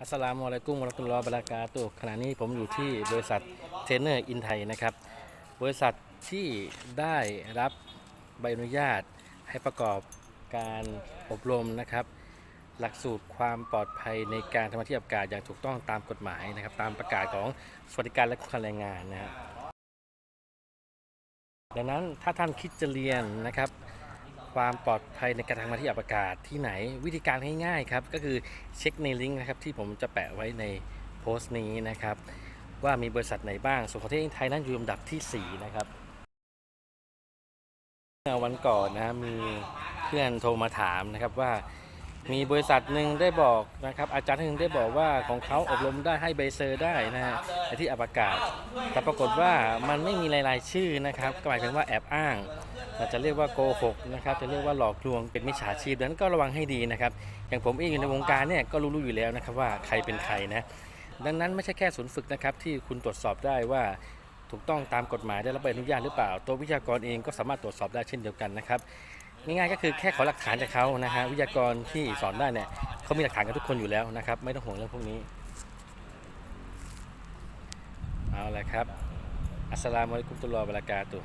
อัสสลามุอะลัยกุมวะราะห์มะตุลลอฮ์บรากาตุขณะนี้ผมอยู่ที่บริษัทเทรนเนอร์อินไทยนะครับ บริษัทที่ได้รับใบอนุญาตให้ประกอบการอบรมนะครับ หลักสูตรความปลอดภัยในการทำหน้าที่อากาศอย่างถูกต้องตามกฎหมายนะครับ ตามประกาศของสวัสดิการและคุ้มครองแรงงานนะครับดังนั้นถ้าท่านคิดจะเรียนนะครับ ความปลอดภัยในการทำหน้าที่อากาศที่ไหนวิธีการง่ายๆครับ ก็คือเช็คในลิงก์นะครับที่ผมจะแปะไว้ในโพสต์นี้นะครับ ว่ามีบริษัทไหนบ้าง ส่วนของที่ไทยนั้นอยู่ลำดับทีสี่4 นะครับเมื่อวันก่อนนะมีเพื่อนโทรมาถามนะครับว่า มีบริษัทหนึ่งได้บอกนะครับอาจารย์หนึ่งได้บอกว่าของเขาอบรมได้ให้ใบเซอร์ได้นะฮะในที่อับอากาศ แต่ปรากฏว่ามันไม่มีรายชื่อนะครับก็หมายถึงว่าแอบอ้างอาจจะเรียกว่าโกหกนะครับจะเรียกว่าหลอกลวงเป็นมิจฉาชีพดังนั้นก็ระวังให้ดีนะครับอย่างผมเองอยู่ในวงการเนี่ยก็รู้ๆอยู่แล้วนะครับว่าใครเป็นใครนะดังนั้นไม่ใช่แค่ศูนย์ฝึกนะครับที่คุณตรวจสอบได้ว่า ถูกต้องตามกฎหมายได้รับใบอนุญาตหรือเปล่า ตัววิทยากรเองก็สามารถตรวจสอบได้เช่นเดียวกันนะครับง่ายๆก็คือแค่ขอหลักฐานจากเขานะฮะวิทยากรที่สอนได้เนี่ยเขามีหลักฐานกันทุกคนอยู่แล้วนะครับ ไม่ต้องห่วงเรื่องพวกนี้เอาละครับอัสสลามุอะลัยกุมตุลลอฮ์บะรากาตุ